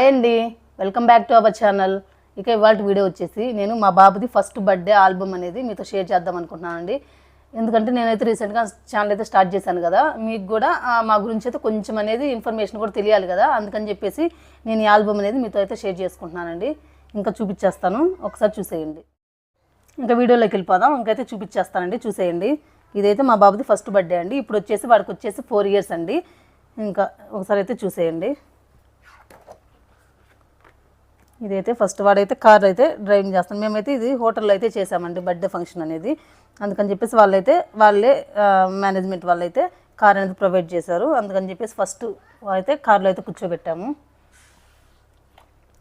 Hi అండి. Welcome back to our channel. ఇక ఇవాళ వీడియో వచ్చేసి నేను మా బాబుది ఫస్ట్ బర్త్డే ఆల్బమ్ అనేది మీతో షేర్ చేద్దాం అనుకుంటున్నానండి. ఎందుకంటే నేనైతే రీసెంట్గా ఛానల్ అయితే స్టార్ట్ చేశాను కదా మీకు కూడా మా గురించి అయితే కొంచెం అనేది ఇన్ఫర్మేషన్ కూడా తెలియాలి కదా. అందుకని చెప్పేసి నేను ఈ ఆల్బమ్ అనేది మీతో అయితే షేర్ చేసుకుంటున్నానండి. ఇంకా చూపించేస్తాను. ఒకసారి చూసేయండి. ఇంకా వీడియోలోకి వెళ్ళిపోదాం. ఇంకైతే చూపించేస్తానండి. చూసేయండి. ఇదైతే మా బాబుది ఫస్ట్ బర్త్డే అండి. ఇప్పుడు వచ్చేసి వాడికి వచ్చేసి ఫోర్ ఇయర్స్ అండి. ఇంకా ఒకసారి అయితే చూసేయండి. ఇదైతే ఫస్ట్ వాడైతే కార్ అయితే డ్రైవింగ్ చేస్తాను మేమైతే ఇది హోటల్లో అయితే చేసామండి బర్త్డే ఫంక్షన్ అనేది. అందుకని చెప్పేసి వాళ్ళైతే వాళ్ళే మేనేజ్మెంట్ వాళ్ళైతే కార్ అనేది ప్రొవైడ్ చేశారు. అందుకని చెప్పేసి ఫస్ట్ అయితే కార్లో అయితే కూర్చోబెట్టాము.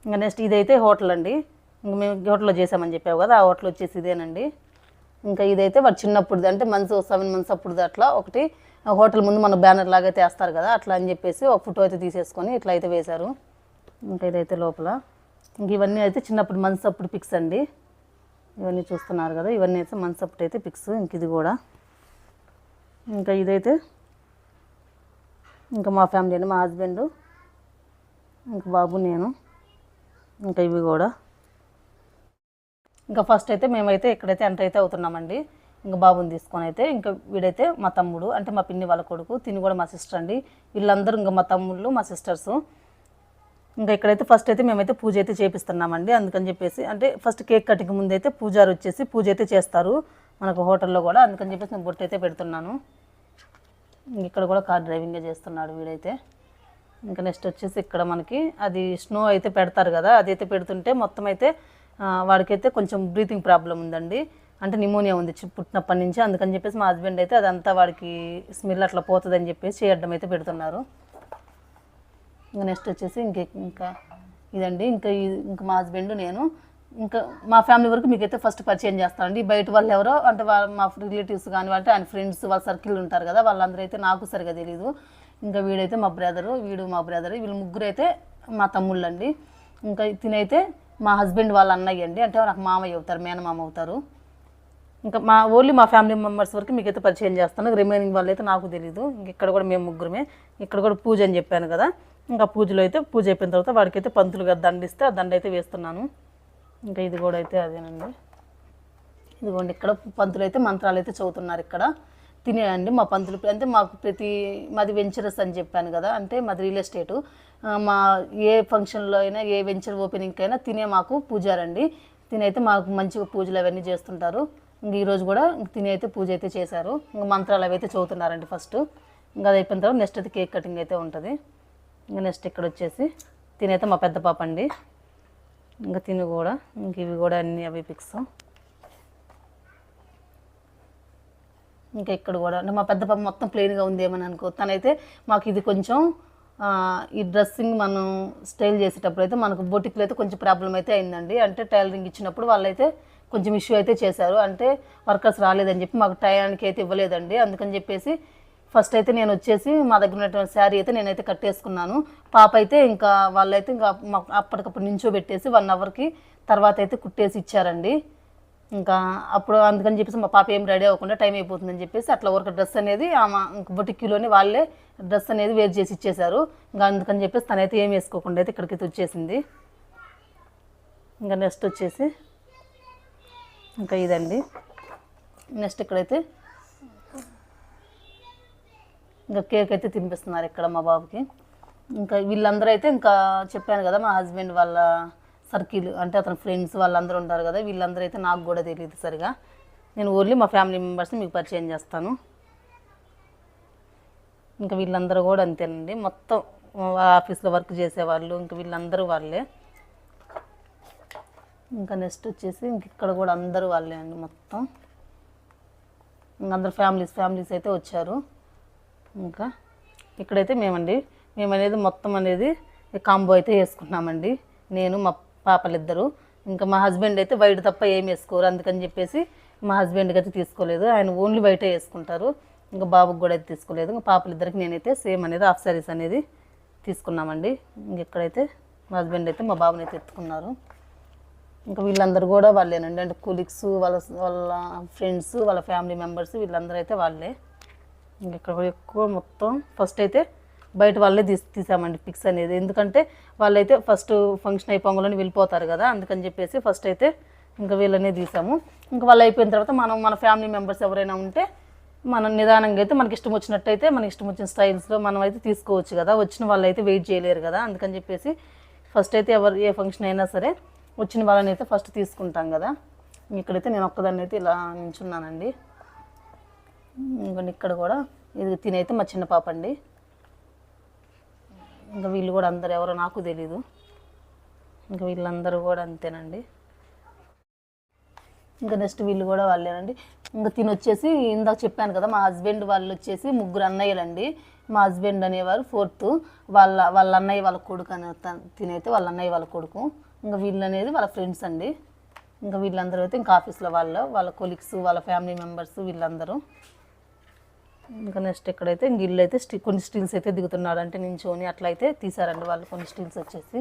ఇంకా నెక్స్ట్ ఇదైతే హోటల్ అండి. ఇంకా మేము హోటల్లో చేసామని చెప్పావు కదా ఆ హోటల్ వచ్చేసి ఇదేనండి. ఇంకా ఇదైతే వాడు చిన్నప్పుడు అంటే మంత్స్ సెవెన్ మంత్స్ అప్పుడు అట్లా ఒకటి హోటల్ ముందు మన బ్యానర్ లాగా అయితే వేస్తారు కదా అట్లా అని చెప్పేసి ఒక ఫోటో అయితే తీసేసుకొని ఇట్లా అయితే వేశారు. ఇంకా ఇదైతే లోపల. ఇవన్నీ అయితే చిన్నప్పుడు మంత్స్ అప్పుడు పిక్స్ అండి. ఇవన్నీ చూస్తున్నారు కదా ఇవన్నీ అయితే మంత్స్ అప్పుడు అయితే పిక్స్ ఇంక ఇది కూడా. ఇంకా ఇదైతే ఇంకా మా ఫ్యామిలీ అండి మా హస్బెండ్ ఇంకా బాబు నేను ఇంకా ఇవి కూడా. ఇంకా ఫస్ట్ అయితే మేమైతే ఇక్కడైతే ఎంటర్ అయితే అవుతున్నామండి. ఇంకా బాబుని తీసుకొని అయితే ఇంకా వీడైతే మా తమ్ముడు అంటే మా పిన్ని వాళ్ళ కొడుకు తిని కూడా మా సిస్టర్ అండి. వీళ్ళందరూ ఇంకా మా తమ్ముళ్ళు మా సిస్టర్స్ ఇంకా ఇక్కడైతే ఫస్ట్ అయితే మేమైతే పూజ అయితే చేపిస్తున్నామండి. అందుకని చెప్పేసి అంటే ఫస్ట్ కేక్ కటింగ్ ముందు అయితే పూజారి వచ్చేసి పూజ అయితే చేస్తారు. మనకు హోటల్లో కూడా. అందుకని చెప్పేసి నేను బొట్టు అయితే పెడుతున్నాను. ఇక్కడ కూడా కార్ డ్రైవింగే చేస్తున్నాడు వీడైతే. ఇంకా నెక్స్ట్ వచ్చేసి ఇక్కడ మనకి అది స్నో అయితే పెడతారు కదా అది అయితే పెడుతుంటే మొత్తం అయితే వాడికైతే కొంచెం బ్రీతింగ్ ప్రాబ్లం ఉందండి. అంటే నిమోనియా ఉంది పుట్టినప్పటి నుంచి. అందుకని చెప్పేసి మా హస్బెండ్ అయితే అదంతా వాడికి స్మెల్ అట్లా పోతుందని చెప్పేసి చేయడం అయితే పెడుతున్నారు. ఇంకా నెక్స్ట్ వచ్చేసి ఇంక ఇంకా ఇదండి. ఇంకా ఇది- ఇంకా మా హస్బెండ్ నేను ఇంకా మా ఫ్యామిలీ వరకు మీకైతే ఫస్ట్ పరిచయం చేస్తానండి. బయట వాళ్ళు ఎవరో అంటే వాళ్ళ మా రిలేటివ్స్ కానీ అంటే ఆయన ఫ్రెండ్స్ వాళ్ళ సర్కిల్ ఉంటారు కదా వాళ్ళందరూ అయితే నాకు సరిగా తెలియదు ఇంకా వీడైతే మా బ్రదరు వీడు మా బ్రదర్ వీళ్ళు ముగ్గురు అయితే మా తమ్ముళ్ళు అండి ఇంకా తినైతే మా హస్బెండ్ వాళ్ళ అన్నయ్య అండి. అంటే నాకు మామయ్య అవుతారు మేనమామ అవుతారు. ఇంకా మా ఓన్లీ మా ఫ్యామిలీ మెంబర్స్ వరకు మీకైతే పరిచయం చేస్తాను. రిమైనింగ్ వాళ్ళు అయితే నాకు తెలియదు ఇంక ఇక్కడ కూడా మేము ముగ్గురమే. ఇక్కడ కూడా పూజ అని చెప్పాను కదా. ఇంకా పూజలో అయితే పూజ అయిపోయిన తర్వాత వాడికైతే పంతులు గారు దండిస్తే ఆ దండ అయితే వేస్తున్నాను. ఇంకా ఇది కూడా అయితే అదేనండి. ఇదిగోండి ఇక్కడ పంతులు అయితే మంత్రాలు అయితే చదువుతున్నారు ఇక్కడ. తినేయండి మా పంతులు అంటే మాకు ప్రతి మాది వెంచరస్ అని చెప్పాను కదా అంటే మాది రియల్ ఎస్టేటు. మా ఏ ఫంక్షన్లో అయినా ఏ వెంచర్ ఓపెనింగ్కి అయినా తినే మాకు పూజారండి. తినైతే మాకు మంచిగా పూజలు అవన్నీ చేస్తుంటారు. ఇంక ఈరోజు కూడా తినే తిని అయితే పూజ అయితే చేశారు. ఇంక మంత్రాలు అవి అయితే చదువుతున్నారండి ఫస్ట్. ఇంకా అది అయిపోయిన తర్వాత నెక్స్ట్ అయితే కేక్ కటింగ్ అయితే ఉంటుంది. ఇంకా నెక్స్ట్ ఇక్కడ వచ్చేసి తినైతే మా పెద్ద పాప అండి. ఇంకా తిని కూడా. ఇంక ఇవి కూడా అన్నీ అవి పిక్స్ ఇంకా ఇక్కడ కూడా. అంటే మా పెద్ద పాప మొత్తం ప్లెయిన్గా ఉంది ఏమని అనుకో. తనైతే మాకు ఇది కొంచెం ఈ డ్రెస్సింగ్ మనం స్టైల్ చేసేటప్పుడు అయితే మనకు బొటిక్లో అయితే కొంచెం ప్రాబ్లం అయితే అయిందండి. అంటే టైలరింగ్ ఇచ్చినప్పుడు వాళ్ళైతే కొంచెం ఇష్యూ అయితే చేశారు. అంటే వర్కర్స్ రాలేదని చెప్పి మాకు టయానికి అయితే ఇవ్వలేదండి. అందుకని చెప్పేసి ఫస్ట్ అయితే నేను వచ్చేసి మా దగ్గర ఉన్నటువంటి శారీ అయితే నేనైతే కట్టేసుకున్నాను. పాప అయితే ఇంకా వాళ్ళైతే ఇంకా అప్పటికప్పుడు అప్పటికప్పుడు నించోబెట్టేసి వన్ అవర్కి తర్వాత అయితే కుట్టేసి ఇచ్చారండి. ఇంకా అప్పుడు అందుకని చెప్పేసి మా పాప ఏం రెడీ అవ్వకుండా టైం అయిపోతుందని చెప్పేసి అట్లా ఒక డ్రెస్ అనేది ఆమె ఇంక వాళ్ళే డ్రెస్ అనేది వేరు చేసి ఇచ్చేశారు. ఇంకా అందుకని చెప్పేసి తనైతే ఏం వేసుకోకుండా అయితే ఇక్కడికి వచ్చేసింది. ఇంకా నెక్స్ట్ వచ్చేసి ఇంకా ఇదండి. నెక్స్ట్ ఇక్కడైతే ఇంకా కేక్ అయితే తినిపిస్తున్నారు ఇక్కడ మా బాబుకి. ఇంకా వీళ్ళందరూ అయితే ఇంకా చెప్పాను కదా మా హస్బెండ్ వాళ్ళ సర్కిల్ అంటే అతని ఫ్రెండ్స్ వాళ్ళందరూ ఉంటారు కదా వీళ్ళందరూ అయితే నాకు కూడా తెలియదు సరిగా. నేను ఓన్లీ మా ఫ్యామిలీ మెంబర్స్ని మీకు పరిచయం చేస్తాను. ఇంకా వీళ్ళందరూ కూడా అంతేనండి. మొత్తం ఆఫీస్లో వర్క్ చేసేవాళ్ళు ఇంకా వీళ్ళందరూ వాళ్ళే. ఇంకా నెక్స్ట్ వచ్చేసి ఇంక ఇక్కడ కూడా అందరూ వాళ్ళే అండి మొత్తం. ఇంక అందరు ఫ్యామిలీస్ ఫ్యామిలీస్ అయితే వచ్చారు. ఇంకా ఇక్కడైతే మేమండి మేము అనేది మొత్తం అనేది కాంబో అయితే వేసుకున్నామండి. నేను మా పాపలిద్దరు. ఇంకా మా హస్బెండ్ అయితే వైట్ తప్ప ఏం వేసుకోరు అందుకని చెప్పేసి మా హస్బెండ్కి అయితే తీసుకోలేదు. ఆయన ఓన్లీ వైటే వేసుకుంటారు. ఇంకా బాబుకి కూడా అయితే తీసుకోలేదు. ఇంకా పాపలిద్దరికి నేనైతే సేమ్ అనేది హాఫ్ సారీస్ అనేది తీసుకున్నామండి. ఇంక ఇక్కడైతే మా హస్బెండ్ అయితే మా బాబుని అయితే ఎత్తుకున్నారు. ఇంకా వీళ్ళందరూ కూడా వాళ్ళేనండి. అంటే కొలీగ్స్ వాళ్ళ వాళ్ళ ఫ్రెండ్స్ వాళ్ళ ఫ్యామిలీ మెంబర్స్ వీళ్ళందరూ అయితే వాళ్ళే. ఇక్కడ ఎక్కువ మొత్తం ఫస్ట్ అయితే బయట వాళ్ళే తీసి తీసామండి పిక్స్ అనేది. ఎందుకంటే వాళ్ళైతే ఫస్ట్ ఫంక్షన్ అయిపోగానే వెళ్ళిపోతారు కదా అందుకని చెప్పేసి ఫస్ట్ అయితే ఇంకా వీళ్ళనే తీసాము. ఇంకా వాళ్ళు అయిపోయిన తర్వాత మనం మన ఫ్యామిలీ మెంబర్స్ ఎవరైనా ఉంటే మనం నిదానంగా అయితే మనకి ఇష్టం వచ్చినట్టయితే మనకి ఇష్టం వచ్చిన స్టైల్స్లో మనం అయితే తీసుకోవచ్చు కదా. వచ్చిన వాళ్ళు అయితే వెయిట్ చేయలేరు కదా అందుకని చెప్పేసి ఫస్ట్ అయితే ఎవరు ఏ ఫంక్షన్ అయినా సరే వచ్చిన వాళ్ళని అయితే ఫస్ట్ తీసుకుంటాం కదా. ఇక్కడైతే నేను ఒక్కదాన్ని అయితే ఇలా నించున్నానండి. ఇంకొన్ని ఇక్కడ కూడా ఇది తినైతే మా చిన్న పాప అండి. ఇంకా వీళ్ళు కూడా అందరు ఎవరో నాకు తెలీదు. ఇంకా వీళ్ళందరూ కూడా అంతేనండి. ఇంకా నెక్స్ట్ వీళ్ళు కూడా వాళ్ళేనండి. ఇంకా తిని వచ్చేసి ఇందాక చెప్పాను కదా మా హస్బెండ్ వాళ్ళు వచ్చేసి ముగ్గురు అన్నయ్యలండి. మా హస్బెండ్ అనేవారు ఫోర్త్ వాళ్ళ వాళ్ళ అన్నయ్య వాళ్ళ కొడుకు అనే తినైతే వాళ్ళ అన్నయ్య వాళ్ళ కొడుకు. ఇంకా వీళ్ళు అనేది వాళ్ళ ఫ్రెండ్స్ అండి. ఇంకా వీళ్ళందరూ అయితే ఇంకా ఆఫీస్లో వాళ్ళు వాళ్ళ కొలీగ్స్ వాళ్ళ ఫ్యామిలీ మెంబర్స్ వీళ్ళందరూ. ఇంకా నెక్స్ట్ ఎక్కడైతే ఇంక అయితే స్టి కొన్ని స్టీల్స్ అయితే దిగుతున్నాడు అంటే నించోని అట్లా అయితే తీసారండి వాళ్ళు కొన్ని స్టీల్స్ వచ్చేసి.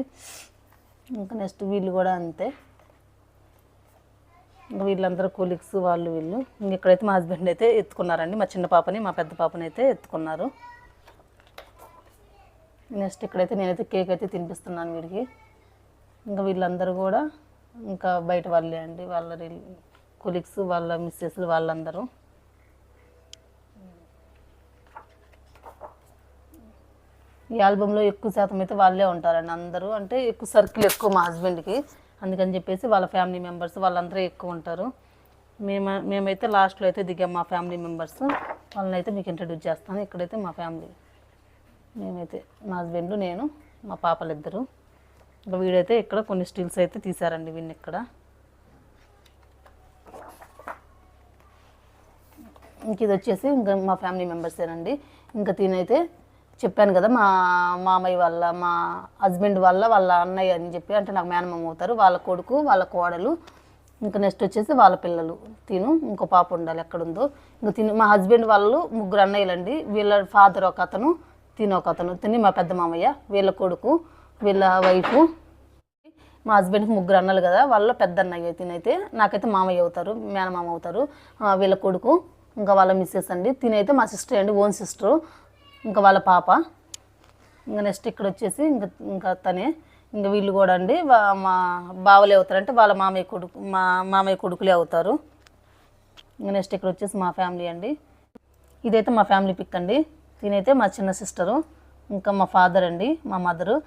ఇంకా నెక్స్ట్ వీళ్ళు కూడా అంతే. ఇంకా వీళ్ళందరూ కొలీగ్స్ వాళ్ళు వీళ్ళు. ఇంక ఇక్కడైతే మా హస్బెండ్ అయితే ఎత్తుకున్నారండి. మా చిన్న పాపని మా పెద్ద పాపని అయితే ఎత్తుకున్నారు. నెక్స్ట్ ఇక్కడైతే నేనైతే కేక్ అయితే తినిపిస్తున్నాను వీడికి. ఇంకా వీళ్ళందరూ కూడా ఇంకా బయట వాళ్ళే అండి. వాళ్ళ కొలీగ్స్ వాళ్ళ మిస్సెస్లు వాళ్ళందరూ. ఈ ఆల్బంలో ఎక్కువ శాతం అయితే వాళ్ళే ఉంటారండి అందరూ. అంటే ఎక్కువ సర్కిల్ ఎక్కువ మా హస్బెండ్కి. అందుకని చెప్పేసి వాళ్ళ ఫ్యామిలీ మెంబర్స్ వాళ్ళందరూ ఎక్కువ ఉంటారు. మేము మేమైతే లాస్ట్లో అయితే దిగాం మా ఫ్యామిలీ మెంబర్స్. వాళ్ళని అయితే మీకు ఇంట్రడ్యూస్ చేస్తాను. ఇక్కడైతే మా ఫ్యామిలీ. మేమైతే మా హస్బెండ్ నేను మా పాపలు ఇద్దరు ఇంకా వీడైతే ఇక్కడ కొన్ని స్టిల్స్ అయితే తీసారండి వీడిని ఇక్కడ. ఇంక ఇది వచ్చేసి ఇంకా మా ఫ్యామిలీ మెంబర్సేనండి. ఇంకా తినైతే చెప్పాను కదా మా మామయ్య వాళ్ళ మా హస్బెండ్ వాళ్ళ వాళ్ళ అన్నయ్య అని చెప్పి అంటే నాకు మేనమామ అవుతారు. వాళ్ళ కొడుకు వాళ్ళ కోడలు ఇంకా నెక్స్ట్ వచ్చేసి వాళ్ళ పిల్లలు. తిను ఇంకో పాప ఉండాలి ఎక్కడుందో. ఇంకా తిని మా హస్బెండ్ వాళ్ళు ముగ్గురు అన్నయ్యలండి. వీళ్ళ ఫాదర్ ఒక అతను తిని ఒక అతను. తిని మా పెద్ద మామయ్య వీళ్ళ కొడుకు వీళ్ళ వైఫ్. మా హస్బెండ్కి ముగ్గురు అన్నలు కదా వాళ్ళ పెద్ద అన్నయ్య తినైతే నాకైతే మామయ్య అవుతారు మేనమామ అవుతారు. వీళ్ళ కొడుకు ఇంకా వాళ్ళ మిస్సెస్ అండి. తినైతే మా సిస్టర్ అండి ఓన్ సిస్టరు. ఇంకా వాళ్ళ పాప. ఇంకా నెక్స్ట్ ఇక్కడ వచ్చేసి ఇంకా ఇంకా తనే. ఇంకా వీళ్ళు కూడా అండి వా- మా బావలే అవుతారు అంటే వాళ్ళ మామయ్య కొడుకు మా మామయ్య కొడుకులే అవుతారు. ఇంకా నెక్స్ట్ ఇక్కడ వచ్చేసి మా ఫ్యామిలీ అండి. ఇదైతే మా ఫ్యామిలీ పిక్ అండి. దీనైతే మా చిన్న సిస్టరు ఇంకా మా ఫాదర్ అండి మా మదరు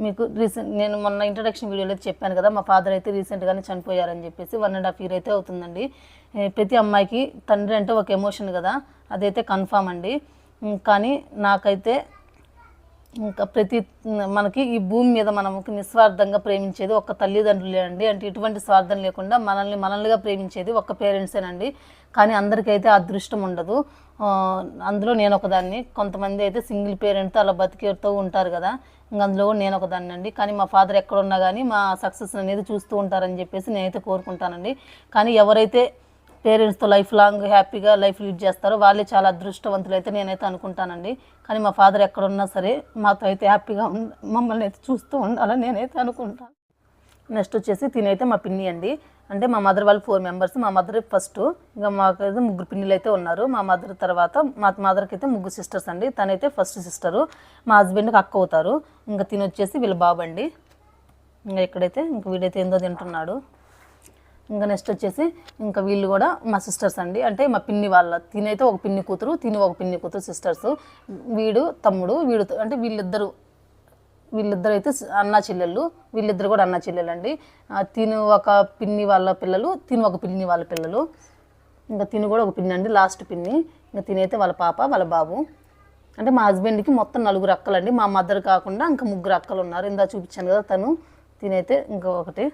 మీకు రీసెంట్ నేను మొన్న ఇంట్రడక్షన్ వీడియోలో అయితే చెప్పాను కదా మా ఫాదర్ అయితే రీసెంట్గానే చనిపోయారని చెప్పేసి వన్ అండ్ హాఫ్ ఇయర్ అయితే అవుతుందండి. ప్రతి అమ్మాయికి తండ్రి అంటే ఒక ఎమోషన్ కదా అదైతే కన్ఫామ్ అండి. కానీ నాకైతే ఇంకా ప్రతి మనకి ఈ భూమి మీద మనకి నిస్వార్థంగా ప్రేమించేది ఒక్క తల్లిదండ్రులేనండి అంటే ఎటువంటి స్వార్థం లేకుండా మనల్ని మనల్నిగా ప్రేమించేది ఒక్క పేరెంట్సేనండి కానీ అందరికైతే అదృష్టం ఉండదు. అందులో నేను ఒకదాన్ని. కొంతమంది అయితే సింగిల్ పేరెంట్తో అలా బతికేతో ఉంటారు కదా. ఇంక అందులో నేను ఒకదాన్ని అండి. కానీ మా ఫాదర్ ఎక్కడున్నా కానీ మా సక్సెస్ అనేది చూస్తూ ఉంటారని చెప్పేసి నేనైతే కోరుకుంటానండి. కానీ ఎవరైతే పేరెంట్స్తో లైఫ్ లాంగ్ హ్యాపీగా లైఫ్ లీడ్ చేస్తారు వాళ్ళే చాలా అదృష్టవంతులు అయితే నేనైతే అనుకుంటానండి. కానీ మా ఫాదర్ ఎక్కడున్నా సరే మాతో అయితే హ్యాపీగా ఉండ మమ్మల్ని అయితే చూస్తూ ఉండాలని నేనైతే అనుకుంటాను నెక్స్ట్ వచ్చేసి తినైతే మా పిన్ని అండి. అంటే మా మదర్ వాళ్ళు ఫోర్ మెంబర్స్ మా మదర్ ఫస్ట్. ఇంకా మాకైతే ముగ్గురు పిన్నిలు అయితే ఉన్నారు. మా మదర్ తర్వాత మా మదర్కి అయితే ముగ్గురు సిస్టర్స్ అండి. తనైతే ఫస్ట్ సిస్టరు. మా హస్బెండ్కి అక్క అవుతారు. ఇంకా తినొచ్చేసి వీళ్ళ బాబు అండి ఇంకా ఇక్కడైతే ఇంక వీడైతే ఏందో తింటున్నాడు. ఇంకా నెక్స్ట్ వచ్చేసి ఇంకా వీళ్ళు కూడా మా సిస్టర్స్ అండి. అంటే మా పిన్ని వాళ్ళ తినైతే ఒక పిన్ని కూతురు తిని ఒక పిన్ని కూతురు సిస్టర్స్ వీడు తమ్ముడు వీడు అంటే వీళ్ళిద్దరు వీళ్ళిద్దరు అయితే అన్న చెల్లెళ్ళు వీళ్ళిద్దరు కూడా అన్న చెల్లెలు అండి ఆ, తిను ఒక పిన్ని వాళ్ళ పిల్లలు తిను ఒక పిన్ని వాళ్ళ పిల్లలు. ఇంకా తిను కూడా ఒక పిన్ని అండి లాస్ట్ పిన్ని. ఇంకా తినైతే వాళ్ళ పాప వాళ్ళ బాబు. అంటే మా హస్బెండ్కి మొత్తం నలుగురు అక్కలు అండి మా మదర్ కాకుండా ఇంకా ముగ్గురు అక్కలు ఉన్నారు ఇందా చూపించాను కదా తను. తినైతే ఇంకా ఒకటి.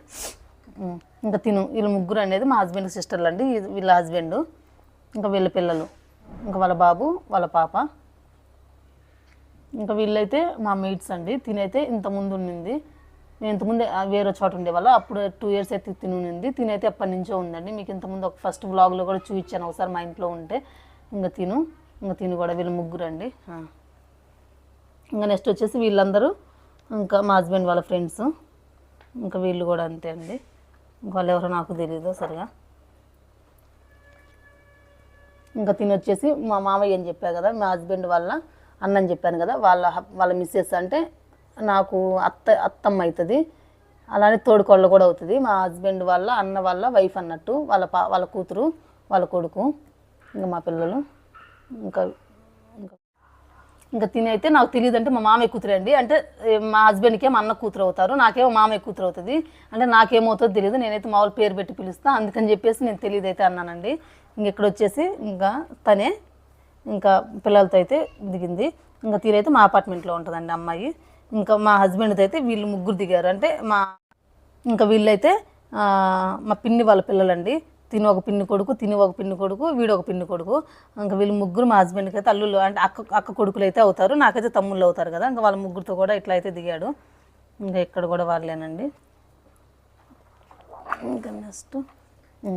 ఇంకా తిను. వీళ్ళ ముగ్గురు అనేది మా హస్బెండ్ సిస్టర్లు అండి. ఇది వీళ్ళ హస్బెండ్ ఇంకా వీళ్ళ పిల్లలు ఇంకా వాళ్ళ బాబు వాళ్ళ పాప. ఇంకా వీళ్ళైతే మా మేట్స్ అండి. తినైతే ఇంతకుముందు ఉండింది. నేను ఇంతకుముందు వేరే చోట ఉండేవాళ్ళ. అప్పుడు టూ ఇయర్స్ అయితే తిని ఉంది తినైతే ఎప్పటి నుంచో ఉందండి. మీకు ఇంతకుముందు ఒక ఫస్ట్ వ్లాగ్లో కూడా చూపించాను. ఒకసారి మా ఇంట్లో ఉంటే ఇంకా తిను. ఇంకా తిను కూడా వీళ్ళు ముగ్గురు అండి. ఇంకా నెక్స్ట్ వచ్చేసి వీళ్ళందరూ ఇంకా మా హస్బెండ్ వాళ్ళ ఫ్రెండ్స్ ఇంకా వీళ్ళు కూడా అంతే అండి. వాళ్ళు ఎవరో నాకు తెలియదు సరిగా. ఇంకా తిని వచ్చేసి మా మామయ్య అని చెప్పా కదా మా హస్బెండ్ వాళ్ళ అన్నని చెప్పాను కదా వాళ్ళ వాళ్ళ మిస్సెస్ అంటే నాకు అత్త అత్తమ్మ అవుతుంది అలానే తోడుకోళ్ళు కూడా అవుతుంది. మా హస్బెండ్ వాళ్ళ అన్న వాళ్ళ వైఫ్ అన్నట్టు వాళ్ళ పా వాళ్ళ కూతురు వాళ్ళ కొడుకు ఇంకా మా పిల్లలు ఇంకా ఇంకా తిని అయితే నాకు తెలియదు అంటే మా మామయ్య కూతురు అండి అంటే మా హస్బెండ్కి ఏమో అన్న కూతురు అవుతారు. నాకేమో మామయ్య కూతురు అవుతుంది. అంటే నాకేమవుతుందో తెలియదు. నేనైతే మామూలు పేరు పెట్టి పిలుస్తాను అందుకని చెప్పేసి నేను తెలియదు అయితే అన్నానండి. ఇంక ఇక్కడ వచ్చేసి ఇంకా తనే ఇంకా పిల్లలతో అయితే దిగింది. ఇంకా తీరైతే మా అపార్ట్మెంట్లో ఉంటుందండి అమ్మాయి. ఇంకా మా హస్బెండ్తో అయితే వీళ్ళు ముగ్గురు దిగారు. అంటే మా ఇంకా వీళ్ళైతే మా పిన్ని వాళ్ళ పిల్లలండి. తిని ఒక పిన్ని కొడుకు తిని ఒక పిన్ని కొడుకు వీడు ఒక పిన్ని కొడుకు. ఇంకా వీళ్ళు ముగ్గురు మా హస్బెండ్కి అయితే అల్లుళ్ళు అంటే అక్క అక్క కొడుకులు అయితే అవుతారు. నాకైతే తమ్ముళ్ళు అవుతారు కదా. ఇంకా వాళ్ళ ముగ్గురితో కూడా ఇట్లా అయితే దిగాడు. ఇంకా ఇక్కడ కూడా వాళ్ళేనండి. ఇంకా నెక్స్ట్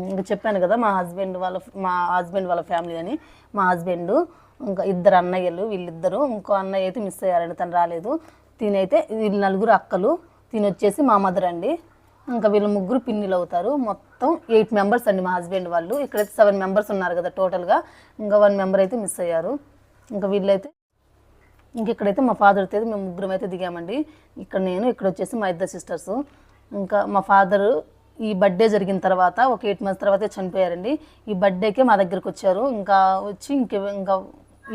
ఇంకా చెప్పాను కదా మా హస్బెండ్ వాళ్ళ మా హస్బెండ్ వాళ్ళ ఫ్యామిలీ అని. మా హస్బెండ్ ఇంకా ఇద్దరు అన్నయ్యలు వీళ్ళిద్దరు. ఇంకో అన్నయ్య అయితే మిస్ అయ్యారండి తను రాలేదు. తినైతే వీళ్ళు నలుగురు అక్కలు. తినొచ్చేసి మా మదర్ అండి. ఇంకా వీళ్ళు ముగ్గురు పిన్నిలు అవుతారు. మొత్తం ఎయిట్ మెంబర్స్ అండి మా హస్బెండ్ వాళ్ళు. ఇక్కడైతే సెవెన్ మెంబర్స్ ఉన్నారు కదా టోటల్గా. ఇంకా వన్ మెంబర్ అయితే మిస్ అయ్యారు. ఇంకా వీళ్ళైతే ఇంక ఇక్కడైతే మా ఫాదర్ అయితే మేము ముగ్గురం అయితే దిగామండి. ఇక్కడ నేను ఇక్కడ వచ్చేసి మా ఇద్దరు సిస్టర్స్. ఇంకా మా ఫాదర్ ఈ బర్త్డే జరిగిన తర్వాత ఒక ఎయిట్ మంత్స్ తర్వాత చనిపోయారండి. ఈ బర్త్డేకే మా దగ్గరికి వచ్చారు. ఇంకా వచ్చి ఇంక ఇంకా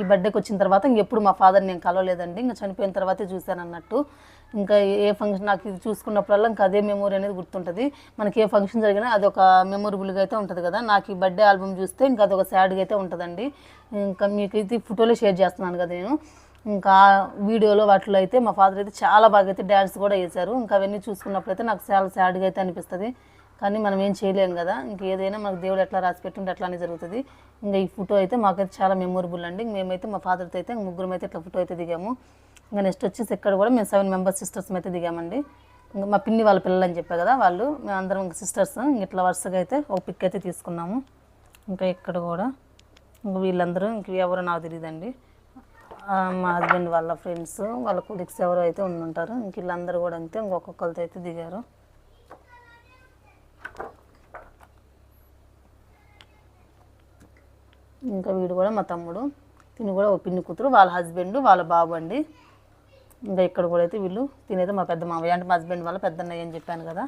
ఈ బర్త్డేకి వచ్చిన తర్వాత ఇంకెప్పుడు మా ఫాదర్ నేను కలవలేదండి. ఇంకా చనిపోయిన తర్వాతే చూశాను అన్నట్టు. ఇంకా ఏ ఫంక్షన్ నాకు ఇది చూసుకున్నప్పుడల్లా ఇంకా అదే మెమొరీ అనేది గుర్తుంటుంది. మనకి ఏ ఫంక్షన్ జరిగినా అది ఒక మెమొరబుల్గా అయితే ఉంటుంది కదా. నాకు ఈ బర్త్డే ఆల్బమ్ చూస్తే ఇంకా అదొక సాడ్గా అయితే ఉంటుందండి. ఇంకా మీకు ఇది ఫోటోలో షేర్ చేస్తున్నాను కదా నేను. ఇంకా వీడియోలో వాటిలో అయితే మా ఫాదర్ అయితే చాలా బాగా అయితే డ్యాన్స్ కూడా వేశారు. ఇంకా అవన్నీ చూసుకున్నప్పుడు అయితే నాకు చాలా సాడ్గా అయితే అనిపిస్తుంది. కానీ మనం ఏం చేయలేము కదా. ఇంక ఏదైనా మనకు దేవుడు ఎట్లా రాసి పెట్టుంటే అట్లానే జరుగుతుంది. ఇంకా ఈ ఫోటో అయితే మాకైతే చాలా మెమొరబుల్ అండి. మేమైతే మా ఫాదర్తో అయితే ముగ్గురం అయితే ఇట్లా ఫోటో అయితే దిగాము. ఇంకా నెక్స్ట్ వచ్చేసి ఇక్కడ కూడా మేము సెవెన్ మెంబర్స్ సిస్టర్స్ అయితే దిగామండి. ఇంకా మా పిన్ని వాళ్ళ పిల్లలు అని చెప్పా కదా వాళ్ళు మేము అందరం ఇంకా సిస్టర్స్ ఇట్లా వరుసగా అయితే ఒక పిక్ అయితే తీసుకున్నాము. ఇంకా ఇక్కడ కూడా ఇంకా వీళ్ళందరూ ఇంక ఎవరో నాకు తెలియదండి మా హస్బెండ్ వాళ్ళ ఫ్రెండ్స్ వాళ్ళ కొలీగ్స్ ఎవరో అయితే ఉండుంటారు ఇంక వీళ్ళందరూ కూడా అంతే ఇంకొకరితో అయితే దిగారు. ఇంకా వీడు కూడా మా తమ్ముడు తిని కూడా ఒక పిన్ని కూతురు వాళ్ళ హస్బెండ్ వాళ్ళ బాబు అండి. ఇంకా ఇక్కడ కూడా అయితే వీళ్ళు తినేది మా పెద్ద మామయ్య అంటే మా హస్బెండ్ వాళ్ళ పెద్దన్నయ్య అని చెప్పాను కదా.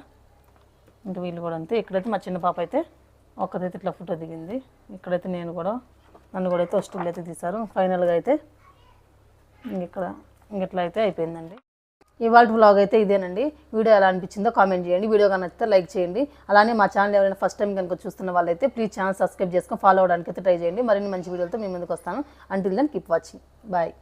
ఇంకా వీళ్ళు కూడా అంతే. ఇక్కడైతే మా చిన్న పాప అయితే ఒక్కదైతే ఇట్లా ఫోటో దిగింది. ఇక్కడైతే నేను కూడా నన్ను కూడా అయితే స్టూల్ అయితే తీశారు. ఫైనల్గా అయితే ఇక్కడ ఇంక ఇట్లా అయితే అయిపోయిందండి. ఇవాళ వ్లాగ్ అయితే ఇదేనండి. వీడియో ఎలా అనిపించిందో కామెంట్ చేయండి. వీడియో కానీ నచ్చితే లైక్ చేయండి. అలానే మా ఛానల్ ఎవరైనా ఫస్ట్ టైం కనుక చూస్తున్న వాళ్ళైతే ప్లీజ్ ఛానల్ సబ్స్క్రైబ్ చేసుకొని ఫాలో అవడానికి అయితే ట్రై చేయండి. మరిన్ని మంచి వీడియోలతో మీ ముందుకు వస్తాను. Until then keep watching bye